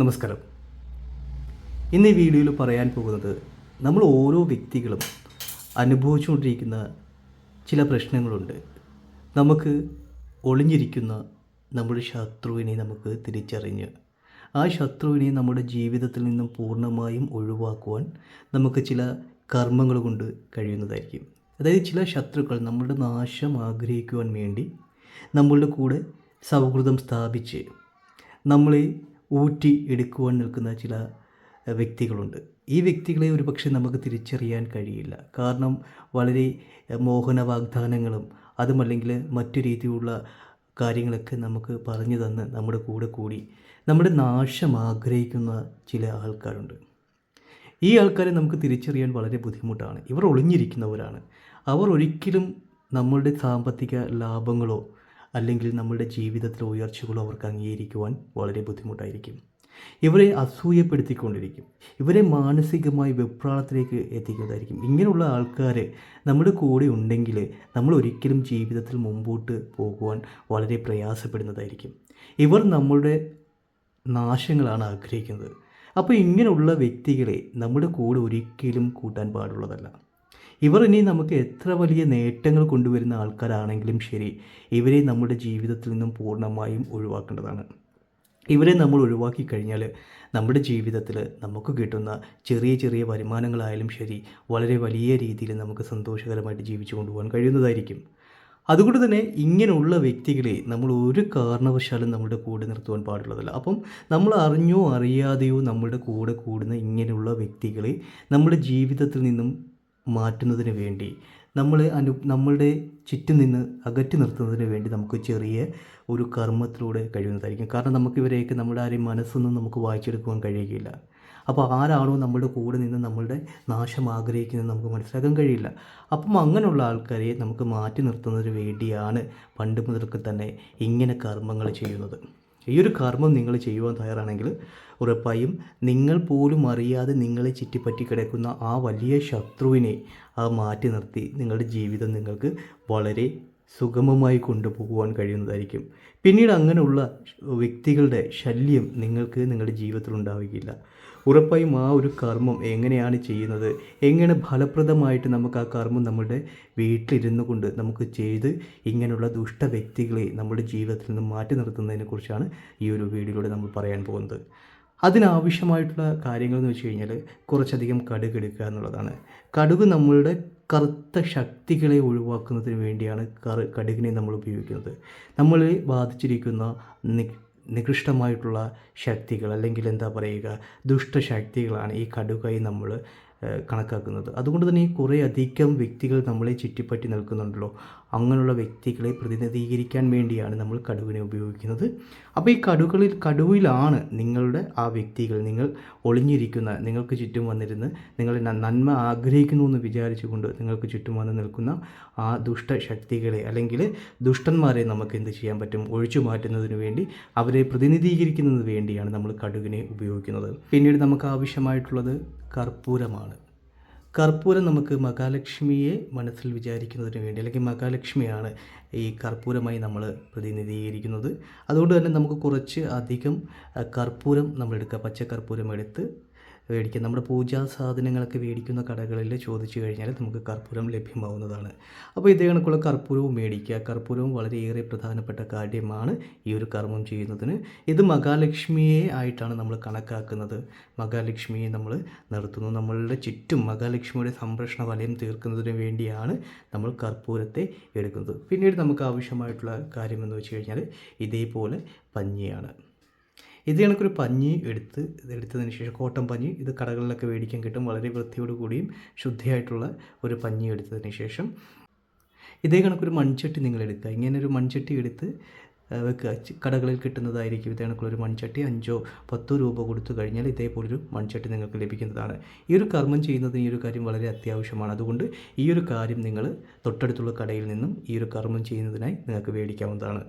നമസ്കാരം. ഇന്ന് ഈ വീഡിയോയിൽ പറയാൻ പോകുന്നത് നമ്മൾ ഓരോ വ്യക്തികളും അനുഭവിച്ചുകൊണ്ടിരിക്കുന്ന ചില പ്രശ്നങ്ങളുണ്ട്. നമുക്ക് ഒളിഞ്ഞിരിക്കുന്ന നമ്മുടെ ശത്രുവിനെ നമുക്ക് തിരിച്ചറിഞ്ഞ് ആ ശത്രുവിനെ നമ്മുടെ ജീവിതത്തിൽ നിന്നും പൂർണമായും ഒഴിവാക്കുവാൻ നമുക്ക് ചില കർമ്മങ്ങൾ കൊണ്ട് കഴിയുന്നതായിരിക്കും. അതായത് ചില ശത്രുക്കൾ നമ്മളുടെ നാശം ആഗ്രഹിക്കുവാൻ വേണ്ടി നമ്മളുടെ കൂടെ സൗഹൃദം സ്ഥാപിച്ച് നമ്മളെ ഊറ്റി എടുക്കുവാൻ നിൽക്കുന്ന ചില വ്യക്തികളുണ്ട്. ഈ വ്യക്തികളെ ഒരുപക്ഷെ നമുക്ക് തിരിച്ചറിയാൻ കഴിയില്ല. കാരണം വളരെ മോഹന വാഗ്ദാനങ്ങളും അതുമല്ലെങ്കിൽ മറ്റു രീതിയിലുള്ള കാര്യങ്ങളൊക്കെ നമുക്ക് പറഞ്ഞു തന്ന് നമ്മുടെ കൂടെ കൂടി നമ്മുടെ നാശം ആഗ്രഹിക്കുന്ന ചില ആൾക്കാരുണ്ട്. ഈ ആൾക്കാരെ നമുക്ക് തിരിച്ചറിയാൻ വളരെ ബുദ്ധിമുട്ടാണ്. ഇവർ ഒളിഞ്ഞിരിക്കുന്നവരാണ്. അവർ ഒരിക്കലും നമ്മളുടെ സാമ്പത്തിക ലാഭങ്ങളോ അല്ലെങ്കിൽ നമ്മളുടെ ജീവിതത്തിലെ ഉയർച്ചകളോ അവർക്ക് അംഗീകരിക്കുവാൻ വളരെ ബുദ്ധിമുട്ടായിരിക്കും. ഇവരെ അസൂയപ്പെടുത്തിക്കൊണ്ടിരിക്കും. ഇവരെ മാനസികമായി വെപ്രാളത്തിലേക്ക് എത്തിക്കുന്നതായിരിക്കും. ഇങ്ങനെയുള്ള ആൾക്കാർ നമ്മുടെ കൂടെ ഉണ്ടെങ്കിൽ നമ്മൾ ഒരിക്കലും ജീവിതത്തിൽ മുമ്പോട്ട് പോകുവാൻ വളരെ പ്രയാസപ്പെടുന്നതായിരിക്കും. ഇവർ നമ്മളുടെ നാശങ്ങളാണ് ആഗ്രഹിക്കുന്നത്. അപ്പോൾ ഇങ്ങനെയുള്ള വ്യക്തികളെ നമ്മുടെ കൂടെ ഒരിക്കലും കൂട്ടാൻ പാടുള്ളതല്ല. ഇവർ ഇനി നമുക്ക് എത്ര വലിയ നേട്ടങ്ങൾ കൊണ്ടുവരുന്ന ആൾക്കാരാണെങ്കിലും ശരി ഇവരെ നമ്മുടെ ജീവിതത്തിൽ നിന്നും പൂർണമായും ഒഴിവാക്കേണ്ടതാണ്. ഇവരെ നമ്മൾ ഒഴിവാക്കി കഴിഞ്ഞാൽ നമ്മുടെ ജീവിതത്തിൽ നമുക്ക് കിട്ടുന്ന ചെറിയ ചെറിയ വരുമാനങ്ങളായാലും ശരി വളരെ വലിയ രീതിയിൽ നമുക്ക് സന്തോഷകരമായിട്ട് ജീവിച്ചു കൊണ്ടുപോകാൻ കഴിയുന്നതായിരിക്കും. അതുകൊണ്ട് തന്നെ ഇങ്ങനെയുള്ള വ്യക്തികളെ നമ്മൾ ഒരു കാരണവശാലും നമ്മുടെ കൂടെ നിർത്തുവാൻ പാടുള്ളതല്ല. അപ്പം നമ്മൾ അറിഞ്ഞോ അറിയാതെയോ നമ്മുടെ കൂടെ കൂടുന്ന ഇങ്ങനെയുള്ള വ്യക്തികളെ നമ്മുടെ ജീവിതത്തിൽ നിന്നും മാറ്റുന്നതിന് വേണ്ടി. നമ്മളെ അനു നമ്മളുടെ ചുറ്റും നിന്ന് അകറ്റി നിർത്തുന്നതിന് വേണ്ടി നമുക്ക് ചെറിയ ഒരു കർമ്മത്തിലൂടെ കഴിയുന്നതായിരിക്കും. കാരണം നമുക്ക് ഇവരെയൊക്കെ നമ്മുടെ ആരെയും മനസ്സൊന്നും നമുക്ക് വായിച്ചെടുക്കുവാൻ കഴിയുകയില്ല. അപ്പോൾ ആരാണോ നമ്മുടെ കൂടെ നിന്ന് നമ്മളുടെ നാശം ആഗ്രഹിക്കുന്നത് നമുക്ക് മനസ്സിലാക്കാൻ കഴിയില്ല. അപ്പം അങ്ങനെയുള്ള ആൾക്കാരെ നമുക്ക് മാറ്റി നിർത്തുന്നതിന് വേണ്ടിയാണ് പണ്ട് മുതൽക്ക് തന്നെ ഇങ്ങനെ കർമ്മങ്ങൾ ചെയ്യുന്നത്. ഈ ഒരു കർമ്മം നിങ്ങൾ ചെയ്യുവാൻ തയ്യാറാണെങ്കിൽ ഉറപ്പായും നിങ്ങൾ പോലും അറിയാതെ നിങ്ങളെ ചുറ്റിപ്പറ്റി കിടക്കുന്ന ആ വലിയ ശത്രുവിനെ ആ മാറ്റി നിർത്തി നിങ്ങളുടെ ജീവിതം നിങ്ങൾക്ക് വളരെ സുഗമമായി കൊണ്ടുപോകുവാൻ കഴിയുന്നതായിരിക്കും. പിന്നീട് അങ്ങനെയുള്ള വ്യക്തികളുടെ ശല്യം നിങ്ങൾക്ക് നിങ്ങളുടെ ജീവിതത്തിൽ ഉണ്ടാവുകയില്ല. ഉറപ്പായും ആ ഒരു കർമ്മം എങ്ങനെയാണ് ചെയ്യുന്നത്? എങ്ങനെ ഫലപ്രദമായിട്ട് നമുക്ക് ആ കർമ്മം നമ്മുടെ വീട്ടിലിരുന്നു കൊണ്ട് നമുക്ക് ചെയ്ത് ഇങ്ങനെയുള്ള ദുഷ്ട വ്യക്തികളെ നമ്മുടെ ജീവിതത്തിൽ നിന്ന് മാറ്റി നിർത്തുന്നതിനെ കുറിച്ചാണ് ഈ ഒരു വീഡിയോയിലൂടെ നമ്മൾ പറയാൻ പോകുന്നത്. അതിനാവശ്യമായിട്ടുള്ള കാര്യങ്ങൾ എന്ന് വെച്ച് കഴിഞ്ഞാൽ കുറച്ചധികം കടുക് എടുക്കുക എന്നുള്ളതാണ്. കടുക് നമ്മളുടെ കറുത്ത ശക്തികളെ ഒഴിവാക്കുന്നതിന് വേണ്ടിയാണ് കറു കടുകിനെ നമ്മൾ ഉപയോഗിക്കുന്നത്. നമ്മളെ ബാധിച്ചിരിക്കുന്ന നികൃഷ്ടമായിട്ടുള്ള ശക്തികൾ അല്ലെങ്കിൽ എന്താ പറയുക ദുഷ്ടശക്തികളാണ് ഈ കടുകായി നമ്മൾ കണക്കാക്കുന്നത്. അതുകൊണ്ട് തന്നെ കുറേ അധികം വ്യക്തികൾ നമ്മളെ ചുറ്റിപ്പറ്റി നിൽക്കുന്നുണ്ടല്ലോ. അങ്ങനെയുള്ള വ്യക്തികളെ പ്രതിനിധീകരിക്കാൻ വേണ്ടിയാണ് നമ്മൾ കടുവിനെ ഉപയോഗിക്കുന്നത്. അപ്പോൾ ഈ കടുകളിൽ കടുവിലാണ് നിങ്ങളുടെ ആ വ്യക്തികൾ നിങ്ങൾ ഒളിഞ്ഞിരിക്കുന്ന നിങ്ങൾക്ക് ചുറ്റും വന്നിരുന്ന് നിങ്ങളെ നന്മ ആഗ്രഹിക്കുന്നു എന്ന് വിചാരിച്ചുകൊണ്ട് നിങ്ങൾക്ക് ചുറ്റും വന്ന് നിൽക്കുന്ന ആ ദുഷ്ടശക്തികളെ അല്ലെങ്കിൽ ദുഷ്ടന്മാരെ നമുക്ക് എന്ത് ചെയ്യാൻ പറ്റും? ഒഴിച്ചു മാറ്റുന്നതിന് വേണ്ടി അവരെ പ്രതിനിധീകരിക്കുന്നതിന് വേണ്ടിയാണ് നമ്മൾ കടുകിനെ ഉപയോഗിക്കുന്നത്. പിന്നീട് നമുക്ക് ആവശ്യമായിട്ടുള്ളത് കർപ്പൂരമാണ്. കർപ്പൂരം നമുക്ക് മഹാലക്ഷ്മിയെ മനസ്സിൽ വിചാരിക്കുന്നതിന് വേണ്ടി അല്ലെങ്കിൽ മഹാലക്ഷ്മിയാണ് ഈ കർപ്പൂരമായി നമ്മൾ പ്രതിനിധീകരിക്കുന്നത്. അതുകൊണ്ട് തന്നെ നമുക്ക് കുറച്ച് അധികം കർപ്പൂരം നമ്മളെടുക്കുക പച്ചക്കർപ്പൂരം പച്ച കർപ്പൂരം എടുത്ത് മേടിക്കുക നമ്മുടെ പൂജാ സാധനങ്ങളൊക്കെ മേടിക്കുന്ന കടകളിൽ ചോദിച്ചു കഴിഞ്ഞാൽ നമുക്ക് കർപ്പൂരം ലഭ്യമാവുന്നതാണ്. അപ്പോൾ ഇതേ കണക്കുള്ള കർപ്പൂരവും മേടിക്കുക. കർപ്പൂരവും വളരെയേറെ പ്രധാനപ്പെട്ട കാര്യമാണ് ഈ ഒരു കർമ്മം ചെയ്യുന്നതിന്. ഇത് മഹാലക്ഷ്മിയെ ആയിട്ടാണ് നമ്മൾ കണക്കാക്കുന്നത്. മഹാലക്ഷ്മിയെ നമ്മൾ നിർത്തുന്നു. നമ്മളുടെ ചുറ്റും മഹാലക്ഷ്മിയുടെ സംരക്ഷണ വലയം തീർക്കുന്നതിന് വേണ്ടിയാണ് നമ്മൾ കർപ്പൂരത്തെ എടുക്കുന്നത്. പിന്നീട് നമുക്ക് ആവശ്യമായിട്ടുള്ള കാര്യമെന്ന് വെച്ച് കഴിഞ്ഞാൽ ഇതേപോലെ പഞ്ഞിയാണ്. ഇത് കണക്കൊരു പഞ്ഞി എടുത്ത് എടുത്തതിന് ശേഷം കോട്ടൻ പഞ്ഞി ഇത് കടകളിലൊക്കെ മേടിക്കാൻ കിട്ടും വളരെ വൃത്തിയോട് കൂടിയും ശുദ്ധിയായിട്ടുള്ള ഒരു പഞ്ഞി എടുത്തതിന് ശേഷം. ഇതേ കണക്കൊരു മൺചട്ടി നിങ്ങൾ എടുക്കുക. ഇങ്ങനെ ഒരു മൺചട്ടി എടുത്ത് വെക്കുക. കടകളിൽ കിട്ടുന്നതായിരിക്കും ഇതേ കണക്കുള്ളൊരു മൺചട്ടി. അഞ്ചോ പത്തോ രൂപ കൊടുത്തു കഴിഞ്ഞാൽ ഇതേപോലൊരു മൺചട്ടി നിങ്ങൾക്ക് ലഭിക്കുന്നതാണ്. ഈ ഒരു കർമ്മം ചെയ്യുന്നതിന് ഈ ഒരു കാര്യം വളരെ അത്യാവശ്യമാണ്. അതുകൊണ്ട് ഈ ഒരു കാര്യം നിങ്ങൾ തൊട്ടടുത്തുള്ള കടയിൽ നിന്നും ഈ ഒരു കർമ്മം ചെയ്യുന്നതിനായി നിങ്ങൾക്ക് മേടിക്കാവുന്നതാണ്.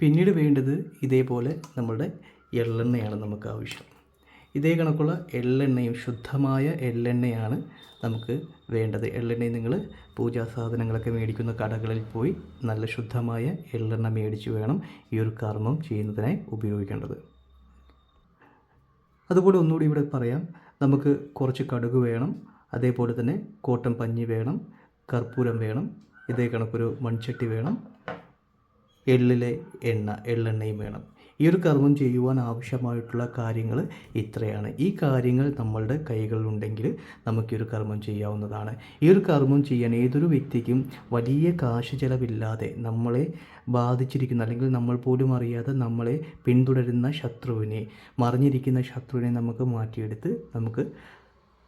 പിന്നീട് വേണ്ടത് ഇതേപോലെ നമ്മുടെ എള്ളെണ്ണയാണ് നമുക്ക് ആവശ്യം. ഇതേ കണക്കുള്ള എള്ളെണ്ണയും ശുദ്ധമായ എള്ളെണ്ണയാണ് നമുക്ക് വേണ്ടത്. എള്ളെണ്ണയും നിങ്ങൾ പൂജാ സാധനങ്ങളൊക്കെ മേടിക്കുന്ന കടകളിൽ പോയി നല്ല ശുദ്ധമായ എള്ളെണ്ണ മേടിച്ച് വേണം ഈ ഒരു കർമ്മം ചെയ്യുന്നതിനായി ഉപയോഗിക്കേണ്ടത്. അതുപോലെ ഒന്നുകൂടി ഇവിടെ പറയാം. നമുക്ക് കുറച്ച് കടുക് വേണം അതേപോലെ തന്നെ കോട്ടൻ പഞ്ഞി വേണം കർപ്പൂരം വേണം ഇതേ കണക്കൊരു മൺചട്ടി വേണം എള്ളിലെ എണ്ണ എള്ളെണ്ണയും വേണം. ഈ ഒരു കർമ്മം ചെയ്യുവാൻ ആവശ്യമായിട്ടുള്ള കാര്യങ്ങൾ ഇത്രയാണ്. ഈ കാര്യങ്ങൾ നമ്മളുടെ കൈകളിലുണ്ടെങ്കിൽ നമുക്ക് ഒരു കർമ്മം ചെയ്യാവുന്നതാണ്. ഈ ഒരു കർമ്മം ചെയ്യാൻ ഏതൊരു വ്യക്തിക്കും വലിയ കാശ് ചെലവില്ലാതെ നമ്മളെ ബാധിച്ചിരിക്കുന്ന അല്ലെങ്കിൽ നമ്മൾ പോലും അറിയാതെ നമ്മളെ പിന്തുടരുന്ന ശത്രുവിനെ മറിഞ്ഞിരിക്കുന്ന ശത്രുവിനെ നമുക്ക് മാറ്റിയെടുത്ത് നമുക്ക്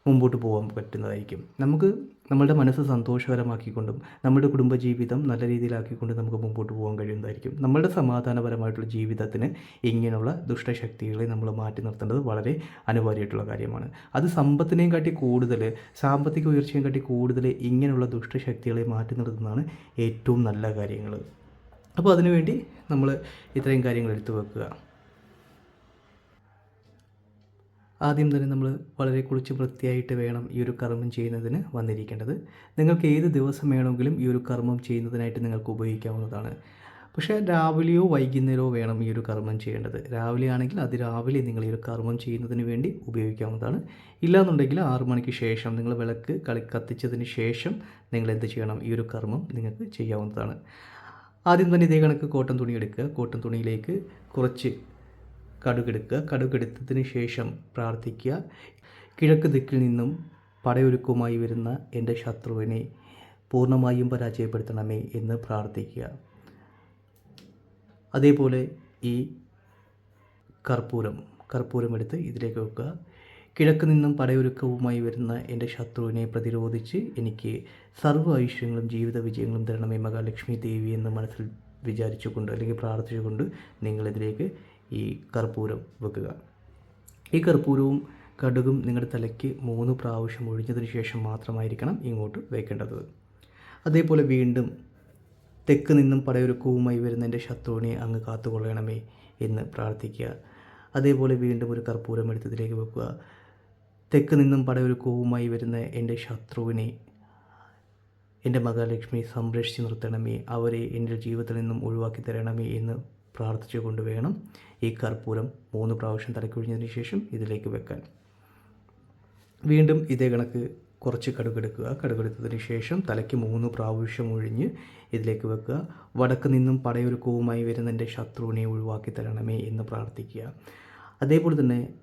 മുമ്പോട്ട് പോകാൻ പറ്റുന്നതായിരിക്കും. നമുക്ക് നമ്മളുടെ മനസ്സ് സന്തോഷകരമാക്കിക്കൊണ്ടും നമ്മുടെ കുടുംബജീവിതം നല്ല രീതിയിലാക്കിക്കൊണ്ട് നമുക്ക് മുമ്പോട്ട് പോകാൻ കഴിയുന്നതായിരിക്കും. നമ്മളുടെ സമാധാനപരമായിട്ടുള്ള ജീവിതത്തിന് ഇങ്ങനെയുള്ള ദുഷ്ടശക്തികളെ നമ്മൾ മാറ്റി നിർത്തേണ്ടത് വളരെ അനിവാര്യമായിട്ടുള്ള കാര്യമാണ്. അത് സമ്പത്തിനെയും കാട്ടി കൂടുതൽ സാമ്പത്തിക ഉയർച്ചയും കാട്ടി കൂടുതൽ ഇങ്ങനെയുള്ള ദുഷ്ടശക്തികളെ മാറ്റി നിർത്തുന്നതാണ് ഏറ്റവും നല്ല കാര്യങ്ങൾ അപ്പോൾ അതിനുവേണ്ടി നമ്മൾ ഇത്രയും കാര്യങ്ങൾ എടുത്തു വെക്കുക. ആദ്യം തന്നെ നമ്മൾ വളരെ കുളിച്ച് വൃത്തിയായിട്ട് വേണം ഈ ഒരു കർമ്മം ചെയ്യുന്നതിന് വന്നിരിക്കേണ്ടത്. നിങ്ങൾക്ക് ഏത് ദിവസം വേണമെങ്കിലും ഈ ഒരു കർമ്മം ചെയ്യുന്നതിനായിട്ട് നിങ്ങൾക്ക് ഉപയോഗിക്കാവുന്നതാണ്. പക്ഷേ രാവിലെയോ വൈകുന്നേരമോ വേണം ഈ ഒരു കർമ്മം ചെയ്യേണ്ടത്. രാവിലെ ആണെങ്കിൽ അതിരാവിലെ നിങ്ങൾ ഈ ഒരു കർമ്മം ചെയ്യുന്നതിന് വേണ്ടി ഉപയോഗിക്കാവുന്നതാണ്. ഇല്ലാന്നുണ്ടെങ്കിൽ ആറു മണിക്ക് ശേഷം നിങ്ങൾ വിളക്ക് കളി കത്തിച്ചതിന് ശേഷം നിങ്ങൾ എന്ത് ചെയ്യണം? ഈ ഒരു കർമ്മം നിങ്ങൾക്ക് ചെയ്യാവുന്നതാണ്. ആദ്യം തന്നെ ഇതേ കണക്ക് കോട്ടൺ തുണി എടുക്കുക. കോട്ടൺ തുണിയിലേക്ക് കുറച്ച് കടുകെടുക്കുക. കടുകെടുത്തതിന് ശേഷം പ്രാർത്ഥിക്കുക. കിഴക്ക് ദിക്കിൽ നിന്നും പടയൊരുക്കുമായി വരുന്ന എന്റെ ശത്രുവിനെ പൂർണമായും പരാജയപ്പെടുത്തണമേ എന്ന് പ്രാർത്ഥിക്കുക. അതേപോലെ ഈ കർപ്പൂരം കർപ്പൂരം എടുത്ത് ഇതിലേക്ക് വെക്കുക. കിഴക്ക് നിന്നും പടയൊരുക്കവുമായി വരുന്ന എന്റെ ശത്രുവിനെ പ്രതിരോധിച്ച് എനിക്ക് സർവ ഐശ്വര്യങ്ങളും ജീവിത വിജയങ്ങളും തരണമേ മഹാലക്ഷ്മി ദേവി എന്ന് മനസ്സിൽ വിചാരിച്ചുകൊണ്ട് അല്ലെങ്കിൽ പ്രാർത്ഥിച്ചുകൊണ്ട് നിങ്ങളിതിലേക്ക് ഈ കർപ്പൂരം വെക്കുക. ഈ കർപ്പൂരവും കടുകും നിങ്ങളുടെ തലയ്ക്ക് മൂന്ന് പ്രാവശ്യം ഒഴിഞ്ഞതിന് ശേഷം മാത്രമായിരിക്കണം ഇങ്ങോട്ട് വയ്ക്കേണ്ടത് അതേപോലെ വീണ്ടും തെക്ക് നിന്നും പടയൊരുക്കവുമായി വരുന്ന എന്റെ ശത്രുവിനെ അങ്ങ് കാത്തുകൊള്ളണമേ എന്ന് പ്രാർത്ഥിക്കുക. അതേപോലെ വീണ്ടും ഒരു കർപ്പൂരം എടുത്തതിലേക്ക് വെക്കുക. തെക്ക് നിന്നും പടയൊരുക്കവുമായി വരുന്ന എന്റെ ശത്രുവിനെ എന്റെ മകാലക്ഷ്മി സംരക്ഷിച്ച് നിർത്തണമേ. അവരെ എന്റെ ജീവിതത്തിൽ നിന്നും ഒഴിവാക്കി തരണമേ എന്ന് പ്രാർത്ഥിച്ചുകൊണ്ട് വേണം ഈ കർപ്പൂരം മൂന്ന് പ്രാവശ്യം തലക്കൊഴിഞ്ഞതിന് ശേഷം ഇതിലേക്ക് വെക്കാൻ. വീണ്ടും ഇതേ കണക്ക് കുറച്ച് കടുകെടുക്കുക. കടുകെടുത്തതിന് ശേഷം തലയ്ക്ക് മൂന്ന് പ്രാവശ്യം ഒഴിഞ്ഞ് ഇതിലേക്ക് വെക്കുക. വടക്ക് നിന്നും പടയൊരുക്കവുമായി വരുന്ന എന്റെ ശത്രുവിനെ ഒഴിവാക്കി തരണമേ എന്ന് പ്രാർത്ഥിക്കുക. അതേപോലെ തന്നെ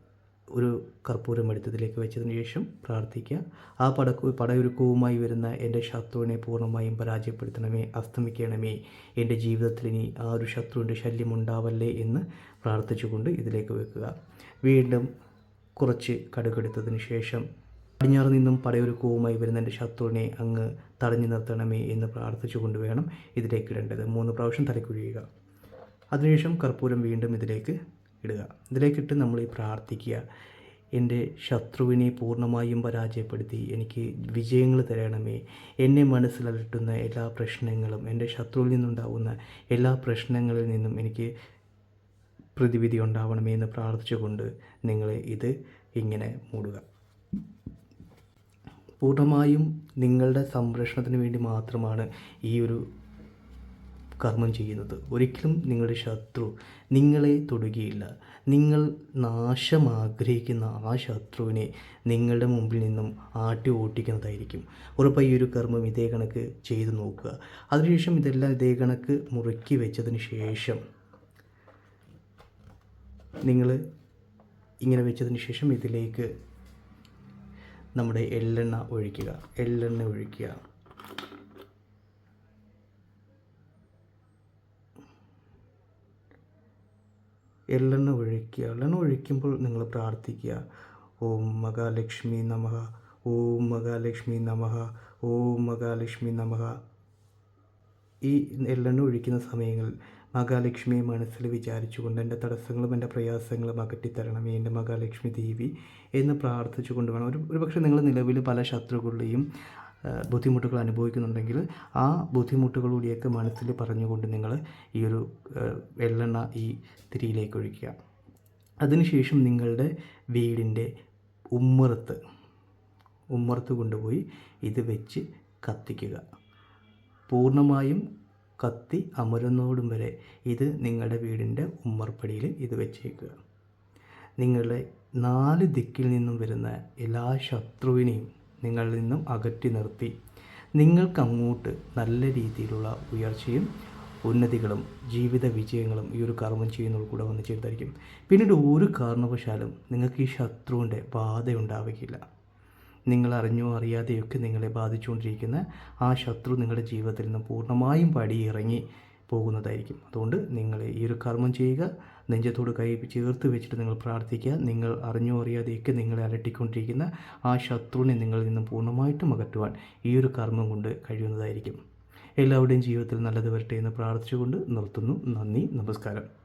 ഒരു കർപ്പൂരം എടുത്തതിലേക്ക് വെച്ചതിന് ശേഷം പ്രാർത്ഥിക്കുക. ആ പടക്കു പടയൊരുക്കവുമായി വരുന്ന എന്റെ ശത്രുവിനെ പൂർണമായും പരാജയപ്പെടുത്തണമേ അസ്തമിക്കണമേ. എന്റെ ജീവിതത്തിൽ ഇനി ആ ഒരു ശത്രുവിന്റെ ശല്യം ഉണ്ടാവല്ലേ എന്ന് പ്രാർത്ഥിച്ചുകൊണ്ട് ഇതിലേക്ക് വെക്കുക. വീണ്ടും കുറച്ച് കടുകെടുത്തതിന് ശേഷം പടിഞ്ഞാറ് നിന്നും പടയൊരുക്കവുമായി വരുന്ന എന്റെ ശത്രുവിനെ അങ്ങ് തടഞ്ഞു നിർത്തണമേ എന്ന് പ്രാർത്ഥിച്ചുകൊണ്ട് വേണം ഇതിലേക്ക് ഇടേണ്ടത്. മൂന്ന് പ്രാവശ്യം തലക്കുഴിയുക അതിനുശേഷം കർപ്പൂരം വീണ്ടും ഇതിലേക്ക് ഇടുക. ഇതിലേക്കിട്ട് നമ്മൾ പ്രാർത്ഥിക്കുക. എന്റെ ശത്രുവിനെ പൂർണമായും പരാജയപ്പെടുത്തി. എനിക്ക് വിജയങ്ങൾ തരണമേ. എന്നെ മനസ്സിലലട്ടുന്ന എല്ലാ പ്രശ്നങ്ങളും എന്റെ ശത്രുവിൽ നിന്നുണ്ടാകുന്ന എല്ലാ പ്രശ്നങ്ങളിൽ നിന്നും എനിക്ക് പ്രതിവിധി ഉണ്ടാവണമേ എന്ന് പ്രാർത്ഥിച്ചുകൊണ്ട് നിങ്ങൾ ഇത് ഇങ്ങനെ മൂടുക. പൂർണമായും നിങ്ങളുടെ സംരക്ഷണത്തിന് വേണ്ടി മാത്രമാണ് ഈ ഒരു കർമ്മം ചെയ്യുന്നത്. ഒരിക്കലും നിങ്ങളുടെ ശത്രു നിങ്ങളെ തൊടുകയില്ല. നിങ്ങൾ നാശം ആഗ്രഹിക്കുന്ന ആ ശത്രുവിനെ നിങ്ങളുടെ മുമ്പിൽ നിന്നും ആട്ടി ഓട്ടിക്കുന്നതായിരിക്കും. ഉറപ്പായി ഒരു കർമ്മം ഇതേ കണക്ക് ചെയ്തു നോക്കുക. അതിനുശേഷം ഇതെല്ലാം ഇതേ കണക്ക് മുറുക്കി വെച്ചതിന് ശേഷം നിങ്ങൾ ഇങ്ങനെ വെച്ചതിന് ശേഷം ഇതിലേക്ക് നമ്മുടെ എള്ളെണ്ണ ഒഴിക്കുക. എള്ളെണ്ണ ഒഴിക്കുക. എള്ളെണ്ണ ഒഴിക്കുക എള്ളെണ്ണ ഒഴിക്കുമ്പോൾ നിങ്ങൾ പ്രാർത്ഥിക്കുക. ഓം മഹാലക്ഷ്മി നമഃ ഓം മഹാലക്ഷ്മി നമഃ ഓം മഹാലക്ഷ്മി നമഃ. ഈ എള്ളെണ്ണ ഒഴിക്കുന്ന സമയങ്ങളിൽ മഹാലക്ഷ്മിയെ മനസ്സിൽ വിചാരിച്ചുകൊണ്ട് എന്റെ തടസ്സങ്ങളും എന്റെ പ്രയാസങ്ങളും അകറ്റിത്തരണമേ എന്റെ മഹാലക്ഷ്മി ദേവി എന്ന് പ്രാർത്ഥിച്ചുകൊണ്ട് വേണം. ഒരു ഒരുപക്ഷെ നിങ്ങൾ നിലവിൽ പല ശത്രുക്കളുടെയും ബുദ്ധിമുട്ടുകൾ അനുഭവിക്കുന്നുണ്ടെങ്കിൽ ആ ബുദ്ധിമുട്ടുകളൂടെയൊക്കെ മനസ്സിൽ പറഞ്ഞുകൊണ്ട് നിങ്ങൾ ഈ ഒരു വെള്ളെണ്ണ ഈ തിരിയിലേക്ക് ഒഴിക്കുക. അതിനുശേഷം നിങ്ങളുടെ വീടിന്റെ ഉമ്മറത്ത് ഉമ്മറത്ത് കൊണ്ടുപോയി ഇത് വെച്ച് കത്തിക്കുക. പൂർണമായും കത്തി അമരുന്നോടും വരെ ഇത് നിങ്ങളുടെ വീടിന്റെ ഉമ്മർപ്പടിയിൽ ഇത് വെച്ചേക്കുക. നിങ്ങളുടെ നാല് ദിക്കിൽ നിന്നും വരുന്ന എല്ലാ ശത്രുവിനെയും നിങ്ങളിൽ നിന്നും അകറ്റി നിർത്തി. നിങ്ങൾക്ക് അങ്ങോട്ട് നല്ല രീതിയിലുള്ള ഉയർച്ചയും ഉന്നതികളും ജീവിത വിജയങ്ങളും ഈ ഒരു കർമ്മം ചെയ്യുന്നവർ കൂടെ വന്ന് ചേർത്തായിരിക്കും. പിന്നീട് ഒരു കാരണവശാലും നിങ്ങൾക്ക് ഈ ശത്രുവിന്റെ ബാധ ഉണ്ടാവുകയില്ല. നിങ്ങൾ അറിഞ്ഞോ അറിയാതെയൊക്കെ നിങ്ങളെ ബാധിച്ചുകൊണ്ടിരിക്കുന്ന ആ ശത്രു നിങ്ങളുടെ ജീവിതത്തിൽ നിന്ന് പൂർണമായും പടിയിറങ്ങി പോകുന്നതായിരിക്കും. അതുകൊണ്ട് നിങ്ങൾ ഈ ഒരു കർമ്മം ചെയ്യുക നെഞ്ചത്തോട് കൈ ചേർത്ത് വെച്ചിട്ട് നിങ്ങൾ പ്രാർത്ഥിക്കുക. നിങ്ങൾ അറിഞ്ഞോ അറിയാതെയൊക്കെ നിങ്ങളെ അലട്ടിക്കൊണ്ടിരിക്കുന്ന ആ ശത്രുവിനെ നിങ്ങളിൽ നിന്നും പൂർണമായിട്ടും അകറ്റുവാൻ ഈ ഒരു കർമ്മം കൊണ്ട് കഴിയുന്നതായിരിക്കും. എല്ലാവരുടെയും ജീവിതത്തിൽ നല്ലത് വരട്ടെ എന്ന് പ്രാർത്ഥിച്ചുകൊണ്ട് നിർത്തുന്നു. നന്ദി നമസ്കാരം.